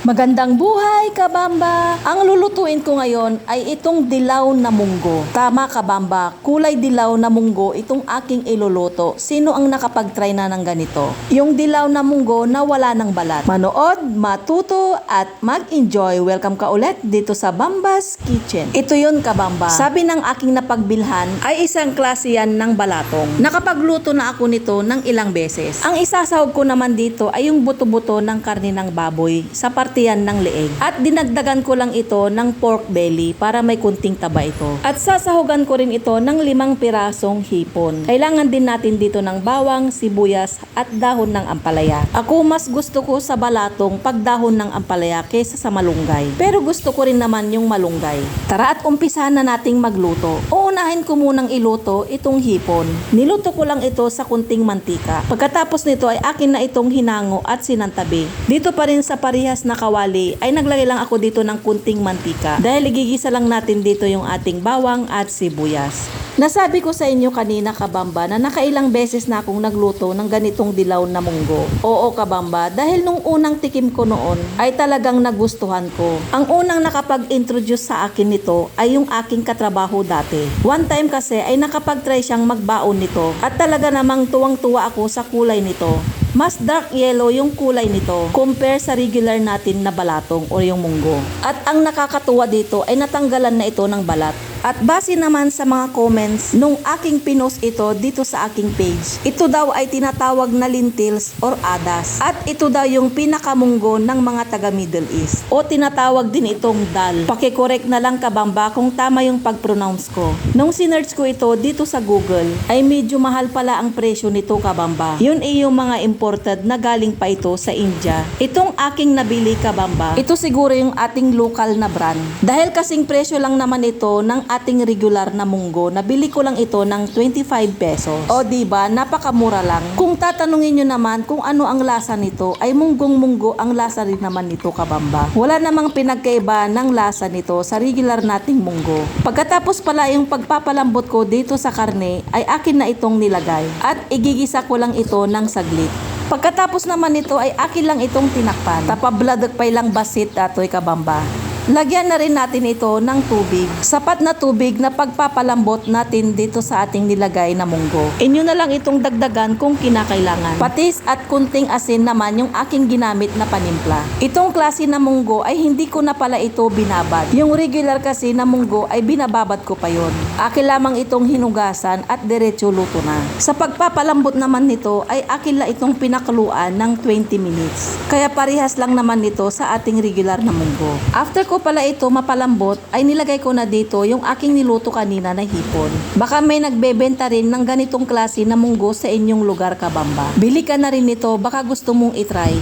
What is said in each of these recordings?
Magandang buhay, kabamba! Ang lulutuin ko ngayon ay itong dilaw na munggo. Tama, kabamba, kulay dilaw na munggo itong aking iluluto. Sino ang nakapag-try na ng ganito? Yung dilaw na munggo na wala ng balat. Manood, matuto, at mag-enjoy. Welcome ka ulit dito sa Bambas Kitchen. Ito yun, kabamba. Sabi ng aking napagbilhan ay isang klase yan ng balatong. Nakapagluto na ako nito ng ilang beses. Ang isasahog ko naman dito ay yung buto-buto ng karne ng baboy sa partiyan ng leeg. At dinagdagan ko lang ito ng pork belly para may kunting taba ito. At sasahugan ko rin ito ng limang pirasong hipon. Kailangan din natin dito ng bawang, sibuyas at dahon ng ampalaya. Ako mas gusto ko sa balatong pagdahon ng ampalaya kaysa sa malunggay. Pero gusto ko rin naman yung malunggay. Tara at umpisahan na nating magluto. Uunahin ko munang iluto itong hipon. Niluto ko lang ito sa kunting mantika. Pagkatapos nito ay akin na itong hinango at sinantabi. Dito pa rin sa parihas na kawali ay naglagay lang ako dito ng kunting mantika dahil igigisa lang natin dito yung ating bawang at sibuyas. Nasabi ko sa inyo kanina kabamba na nakailang beses na akong nagluto ng ganitong dilaw na munggo. Oo kabamba, dahil nung unang tikim ko noon ay talagang nagustuhan ko. Ang unang nakapag-introduce sa akin nito ay yung aking katrabaho dati. One time kasi ay nakapag-try siyang magbaon nito at talaga namang tuwang-tuwa ako sa kulay nito. Mas dark yellow yung kulay nito compare sa regular natin na balatong o yung munggo. At ang nakakatuwa dito ay natanggalan na ito ng balat. At base naman sa mga comments nung aking pinost ito dito sa aking page, ito daw ay tinatawag na lentils or adas. At ito daw yung pinakamunggo ng mga taga Middle East. O tinatawag din itong dal. Pakicorrect na lang kabamba kung tama yung pag-pronounce ko. Nung sinearch ko ito dito sa Google, ay medyo mahal pala ang presyo nito kabamba. Yun ay yung mga imported na galing pa ito sa India. Itong aking nabili kabamba, ito siguro yung ating local na brand. Dahil kasing presyo lang naman ito ng ating regular na munggo, nabili ko lang ito ng 25 pesos. O di ba napakamura lang. Kung tatanungin nyo naman kung ano ang lasa nito, ay munggong munggo ang lasa rin naman nito kabamba. Wala namang pinagkaiba ng lasa nito sa regular nating munggo. Pagkatapos pala yung pagpapalambot ko dito sa karne, ay akin na itong nilagay. At igigisa ko lang ito ng saglit. Pagkatapos naman nito ay akin lang itong tinakpan. Tapabladak pa ilang basit atoy kabamba. Lagyan na rin natin ito ng tubig. Sapat na tubig na pagpapalambot natin dito sa ating nilagay na munggo. Inyo na lang itong dagdagan kung kinakailangan. Patis at kunting asin naman yung aking ginamit na panimpla. Itong klase na munggo ay hindi ko na pala ito binabad. Yung regular kasi na munggo ay binababad ko pa yon. Akin lamang itong hinugasan at diretso luto na. Sa pagpapalambot naman nito ay akin lang itong pinakuluan ng 20 minutes. Kaya parehas lang naman nito sa ating regular na munggo. After ko pala ito mapalambot ay nilagay ko na dito yung aking niluto kanina na hipon. Baka may nagbebenta rin ng ganitong klase na munggo sa inyong lugar kabamba. Bili ka na rin nito baka gusto mong itry.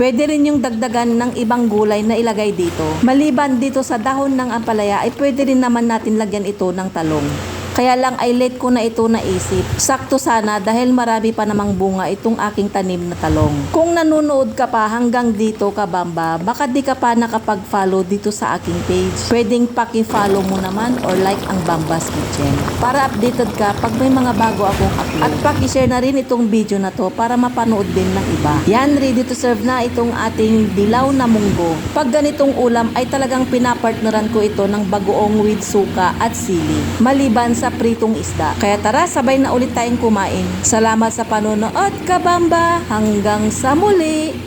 Pwede rin yung dagdagan ng ibang gulay na ilagay dito. Maliban dito sa dahon ng ampalaya ay pwede rin naman natin lagyan ito ng talong. Kaya lang ay late ko na ito naisip. Sakto sana dahil marami pa namang bunga itong aking tanim na talong. Kung nanonood ka pa hanggang dito ka bamba, baka di ka pa nakapag-follow dito sa aking page. Pwedeng paki-follow mo naman or like ang Bambas Kitchen. Para updated ka pag may mga bago akong upload. At paki-share na rin itong video na to para mapanood din ng iba. Yan, ready to serve na itong ating dilaw na munggo. Pag ganitong ulam ay talagang pinapartneran ko ito ng bagoong with suka at sili. Maliban sa pritong isda. Kaya tara, sabay na ulit tayong kumain. Salamat sa panonood, kabamba. Hanggang sa muli!